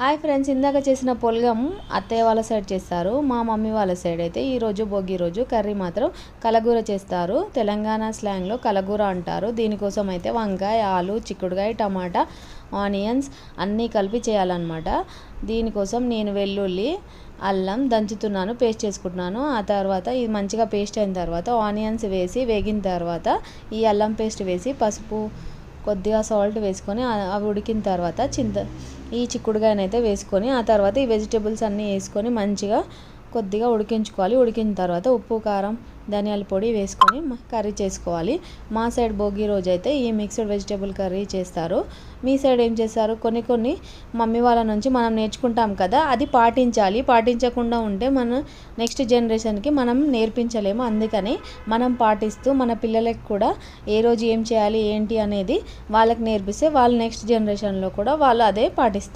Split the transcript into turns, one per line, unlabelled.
Hi friends ఇందాక చేసిన పొలగం అత్తయ్య వాళ్ళ సైడ్ చేస్తారు మా మమ్మీ వాళ్ళ సైడ్ అయితే ఈరోజు భోగి రోజు కర్రీ మాత్రం కలగూర చేస్తారు. తెలంగాణ స్లాంగ్లో కలగూర అంటారు. దీనికోసం అయితే వంకాయ ఆలు చిక్కుడుకాయ టమాటా ఆనియన్స్ అన్నీ కలిపి చేయాలన్నమాట. దీనికోసం నేను వెల్లుల్లి అల్లం దంచుతున్నాను పేస్ట్ చేసుకుంటున్నాను. ఆ తర్వాత ఇది మంచిగా పేస్ట్ అయిన తర్వాత ఆనియన్స్ వేసి వేగిన తర్వాత ఈ అల్లం పేస్ట్ వేసి పసుపు కొద్దిగా సాల్ట్ వేసుకొని అవి ఉడికిన తర్వాత చింత ఈ చిక్కుడుగాయనైతే వేసుకొని ఆ తర్వాత ఈ వెజిటేబుల్స్ అన్నీ వేసుకొని మంచిగా కొద్దిగా ఉడికించుకోవాలి. ఉడికిన తర్వాత ఉప్పు కారం ధనియాల పొడి వేసుకొని కర్రీ చేసుకోవాలి. మా సైడ్ భోగి రోజు అయితే ఈ మిక్స్డ్ వెజిటేబుల్ కర్రీ చేస్తారు. మీ సైడ్ ఏం చేస్తారు? కొన్ని కొన్ని మమ్మీ వాళ్ళ నుంచి మనం నేర్చుకుంటాం కదా అది పాటించాలి. పాటించకుండా ఉంటే మన నెక్స్ట్ జనరేషన్కి మనం నేర్పించలేము. అందుకని మనం పాటిస్తూ మన పిల్లలకి కూడా ఏ రోజు ఏం చేయాలి ఏంటి అనేది వాళ్ళకి నేర్పిస్తే వాళ్ళు నెక్స్ట్ జనరేషన్లో కూడా వాళ్ళు అదే పాటిస్తారు.